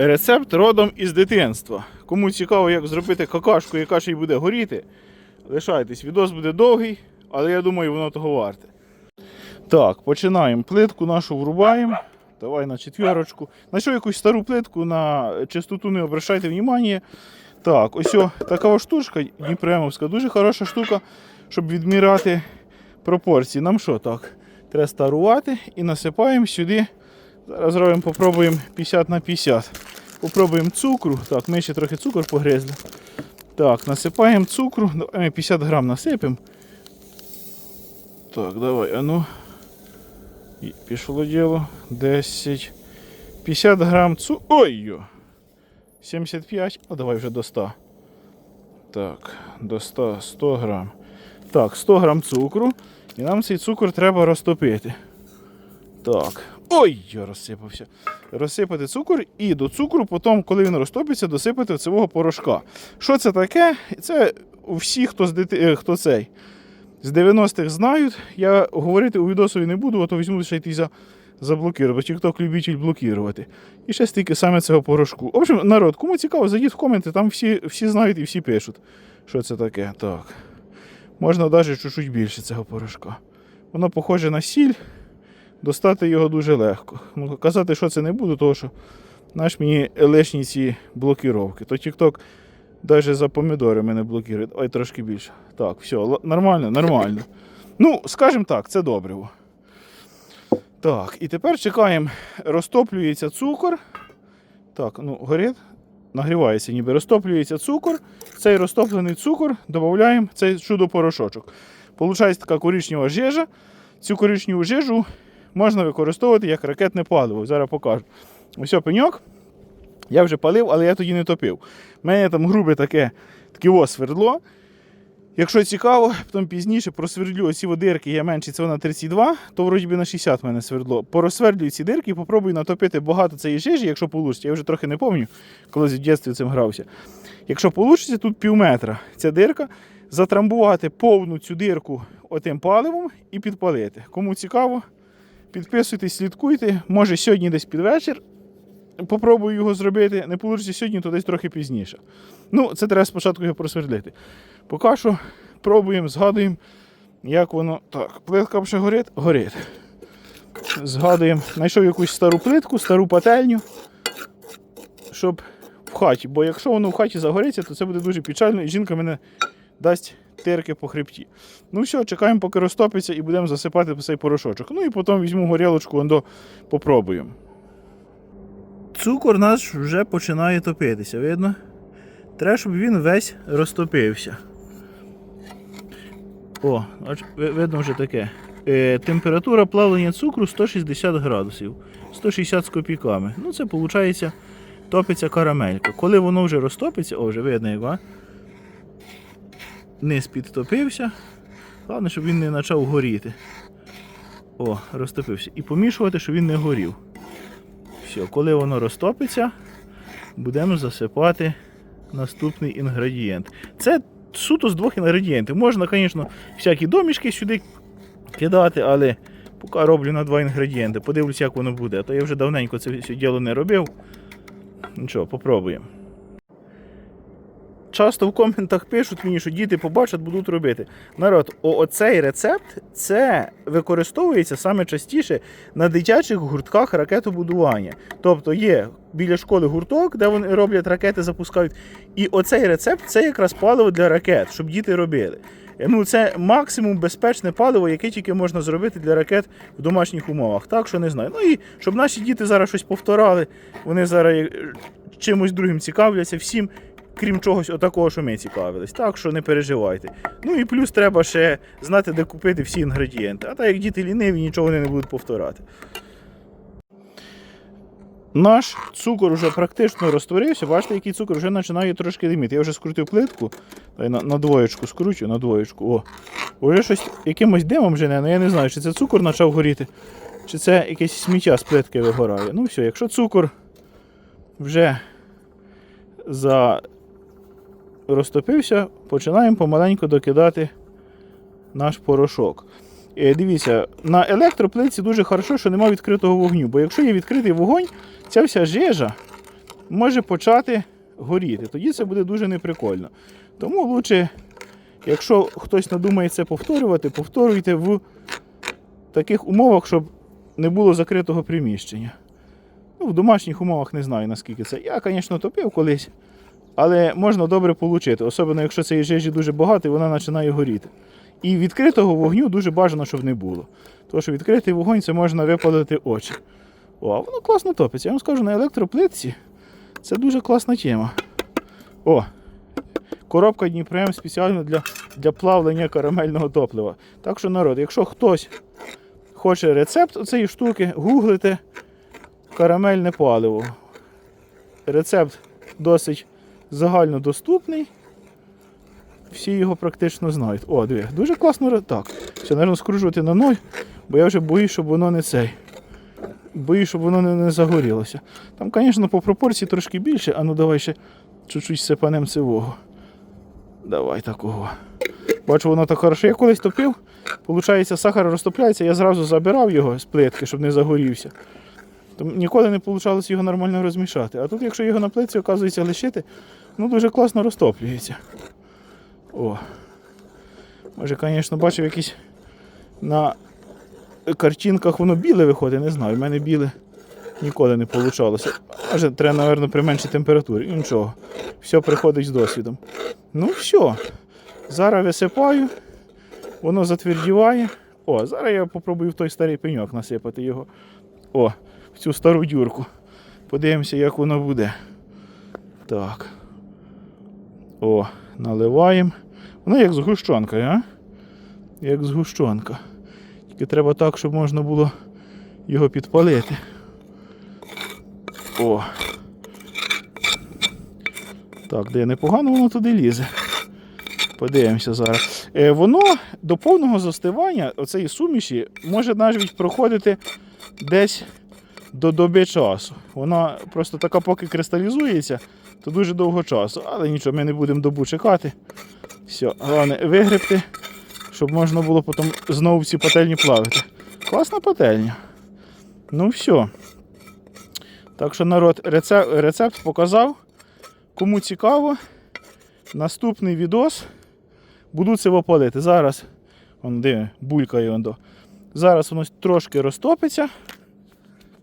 Рецепт родом із дитинства. Кому цікаво, як зробити какашку, яка ще й буде горіти, лишайтесь, відос буде довгий, але я думаю, воно того варте. Так, починаємо. Плитку нашу врубаємо. Давай на четвірочку. Знайшов якусь стару плитку на чистоту не обращайте внимання. Так, ось о, така штучка Дніпремовська, дуже хороша штука, щоб відміряти пропорції. Нам що так? Треба старувати і насипаємо сюди. Зараз зробимо, попробуємо 50 на 50. Попробуємо цукру. Так, ми ще трохи цукор погризли. Так, насипаємо цукру. Давай ми 50 грам насипемо. Так, давай, а ну. І пішло діло. 10. 50 грам цукру. Ой-йо! 75, а давай вже до 100. Так, до 100, 100 грам. Так, 100 грам цукру. І нам цей цукор треба розтопити. Так. Ой, я розсипався. Розсипати цукор і до цукру, потім, коли він розтопиться, досипати цього порошка. Що це таке? Це всі, хто з дити... е, хто цей. З 90-х знають. Я говорити у відосові не буду, а то візьму ще йти за заблокувати. TikTok любитель блокувати. І ще стільки саме цього порошку. В общем, народ, кому цікаво, зайдіть в коменти, там всі, всі знають і всі пишуть, що це таке. Так. Можна навіть чуть-чуть більше цього порошка. Воно похоже на сіль. Достати його дуже легко. Ну, казати, що це не буду, тому що наш мені лишні ці блокіровки. То TikTok навіть за помідори мене блокує. Ой, трошки більше. Так, все, нормально, нормально. Ну, скажімо так, це добре. Так, і тепер чекаємо, розтоплюється цукор. Так, ну, горить, нагрівається, ніби розтоплюється цукор. Цей розтоплений цукор додаємо цей чудо-порошочок. Получається така коричнева жижа. Цю коричневу жижу можна використовувати як ракетне паливо. Зараз покажу. Ось пеньок. Я вже палив, але я тоді не топив. У мене там грубе таке, таке свердло. Якщо цікаво, потім пізніше просвердлю оці дирки, я менший це на 32, то вроді би на 60 в мене свердло. Порозсвердлюю ці дирки і попробую натопити багато цієї жижі, якщо вийде. Я вже трохи не пам'ятаю, коли в дитинстві цим грався. Якщо вийде, тут пів метра ця дирка, затрамбувати повну цю дирку отим паливом і підпалити. Кому цікаво, підписуйтесь, слідкуйте. Може сьогодні десь під вечір. Попробую його зробити. Не вийде сьогодні, то десь трохи пізніше. Ну, це треба спочатку його просвердлити. Поки що пробуємо, згадуємо, як воно. Так, плитка вже горить? Горить. Згадуємо, знайшов якусь стару плитку, стару пательню, щоб в хаті. Бо якщо воно в хаті загориться, то це буде дуже печально, і жінка мене дасть тирки по хребті. Ну все, чекаємо, поки розтопиться, і будемо засипати цей порошочок. Ну і потім візьму горілочку, воно попробуємо. Цукор наш вже починає топитися, видно? Треба, щоб він весь розтопився. О, видно вже таке. Е, температура плавлення цукру 160 градусів. 160 з копійками. Ну, це виходить, топиться карамелька. Коли воно вже розтопиться, о, вже видно як? Низ підтопився. Головне, щоб він не почав горіти. О, розтопився. І помішувати, щоб він не горів. Все, коли воно розтопиться, будемо засипати наступний інгредієнт. Це суто з двох інгредієнтів. Можна, звісно, всякі домішки сюди кидати, але поки роблю на два інгредієнти. Подивлюсь, як воно буде. А то я вже давненько це все діло не робив. Нічого, попробуємо. Часто в коментах пишуть мені, що діти побачать, будуть робити. Народ, оцей рецепт це використовується саме частіше на дитячих гуртках ракетобудування. Тобто є біля школи гурток, де вони роблять ракети, запускають. І оцей рецепт це якраз паливо для ракет, щоб діти робили. Е, Ну, це максимум безпечне паливо, яке тільки можна зробити для ракет в домашніх умовах. Так що не знаю. Ну і щоб наші діти зараз щось повторали, вони зараз е, чимось другим цікавляться, всім, крім чогось отакого, що ми цікавились. Так що не переживайте. Ну і плюс треба ще знати, де купити всі інгредієнти. А так як діти ліниві, нічого вони не будуть повторати. Наш цукор вже практично розтворився. Бачите, який цукор вже починає трошки диміти. Я вже скрутив плитку, на, на двоєчку скручу, на двоєчку. О. Уже щось якимось димом жене, ну я не знаю, чи це цукор почав горіти, чи це якесь сміття з плитки вигорає. Ну все, якщо цукор вже за... розтопився, починаємо помаленьку докидати наш порошок. Е, Дивіться, на електроплитці дуже хорошо, що немає відкритого вогню, бо якщо є відкритий вогонь, ця вся жижа може почати горіти. Тоді це буде дуже неприкольно. Тому лучше, якщо хтось надумає це повторювати, повторюйте в таких умовах, щоб не було закритого приміщення. Ну, в домашніх умовах не знаю наскільки це. Я, звісно, топив колись, але можна добре отримати, особливо якщо цієї жижі дуже багато і вона починає горіти. І відкритого вогню дуже бажано, щоб не було. Тому що відкритий вогонь це можна випалити очі. О, воно класно топиться. Я вам скажу, на електроплитці це дуже класна тема. О, коробка Дніпрем спеціально для, для плавлення карамельного топлива. Так що, народ, якщо хтось хоче рецепт цієї штуки, гуглите карамельне паливо. Рецепт досить загальнодоступний. Всі його практично знають. О, диви, дуже класно. Так, все, напевно, скружувати на ноль, бо я вже боюсь, щоб воно не цей. Боюсь, щоб воно не, не загорілося. Там, звісно, по пропорції трошки більше, а ну давай ще чуть-чуть сипанем цивого. Давай такого. Бачу, воно так хорошо. Я колись топив, Получається, сахар розтопляється, я зразу забирав його з плитки, щоб не загорівся. Тому ніколи не вийшло його нормально розмішати. А тут, якщо його на плитці, оказується, лишити, ну дуже класно розтоплюється. О. Може, звісно, бачив якісь на картинках воно біле виходить, не знаю. У мене біле ніколи не вийшло. Може, треба, мабуть, при меншій температурі. І Нічого. Все приходить з досвідом. Ну все. Зараз висипаю. Воно затвердіває. О, зараз я попробую в той старий пеньок насипати його. О, в цю стару дюрку. Подивимося, як воно буде. Так. О, наливаємо. Воно як згущенка, а? Як згущенка. Тільки треба так, щоб можна було його підпалити. О. Так, де непогано воно туди лізе. Подивимося зараз. Е, воно до повного застивання оцеї суміші може навіть проходити десь до доби часу. Вона просто така, поки кристалізується, то дуже довго часу. Але нічого, ми не будемо добу чекати. Все, головне вигребти, щоб можна було потім знову в ці пательні плавити. Класна пательня. Ну все. Так що народ рецепт, рецепт показав. Кому цікаво, наступний відос буду це опалити. Зараз он де булькає до. Зараз воно трошки розтопиться.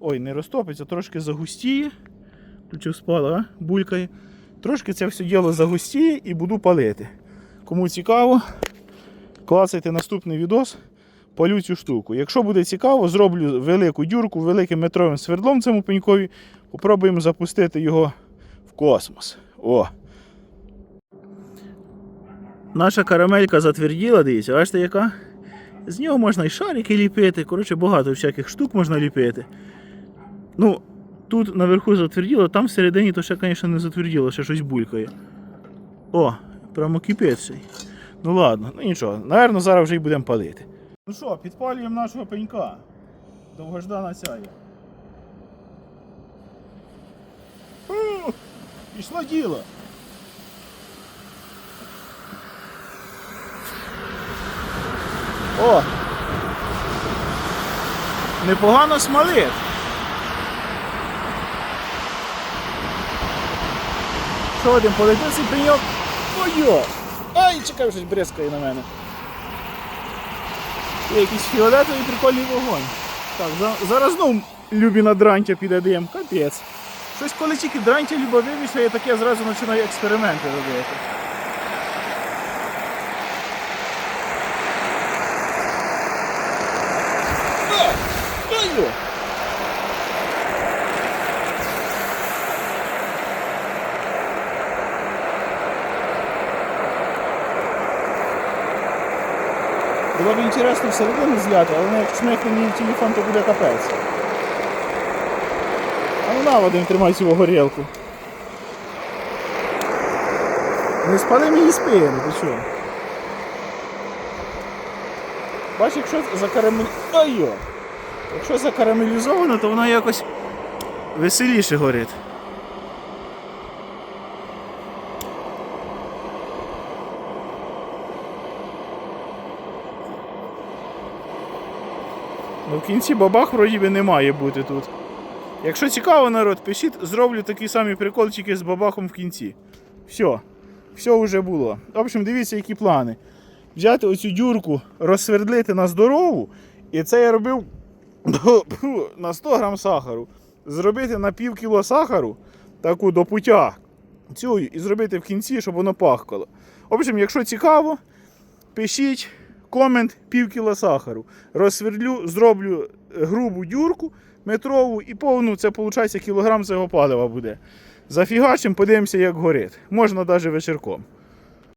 Ой, не розтопиться, трошки загустіє. Включив спала, а? булькає. Трошки це все діло загустіє і буду палити. Кому цікаво, клацайте наступний відос, палю цю штуку. Якщо буде цікаво, зроблю велику дюрку великим метровим свердлом цьому пенькові. Попробуємо запустити його в космос. О! Наша карамелька затверділа, дивіться, бачите яка? З нього можна і шарики ліпити, коротше, багато всяких штук можна ліпити. Ну, тут наверху затверділо, там всередині то ще, звісно, не затверділо, ще щось булькає. О, прямо цей. Ну ладно, ну нічого, Наверно, зараз вже й будемо палити. Ну що, підпалюємо нашого пенька. Довгождана сяє. Пішло діло. О! Непогано смалить. Що один полетів цей пеньок? Ой-йо! Ай, чекай, щось бризкає на мене. Є якийсь фіолетовий прикольний вогонь. Так, за- зараз знов Любіна дрантя піде дим. Капець. Щось коли тільки дрантя Люба вимішує, таке зразу починаю експерименти робити. Ой-йо! Було б інтересно всередину зляти, але ну, як чмехне мені телефон, то буде капець. А ну на, Вадим, тримай цю горілку. Не спали мені спину, ти що? Бач, якщо закарамель... Ой-йо! Якщо закарамелізовано, то воно якось веселіше горить. Кінці бабах вроді би не має бути тут. Якщо цікаво, народ, пишіть, зроблю такі самі прикольчики з бабахом в кінці. Все. Все вже було. В общем, дивіться, які плани. Взяти оцю дюрку, розсвердлити на здорову, і це я робив на 100 грам сахару. Зробити на пів кіло сахару, таку до пуття, цю, і зробити в кінці, щоб воно пахкало. В общем, якщо цікаво, пишіть комент пів кіло сахару. Розсвердлю, зроблю грубу дюрку метрову і повну, це виходить кілограм цього палива буде. Зафігачимо, подивимося, як горить. Можна навіть вечірком.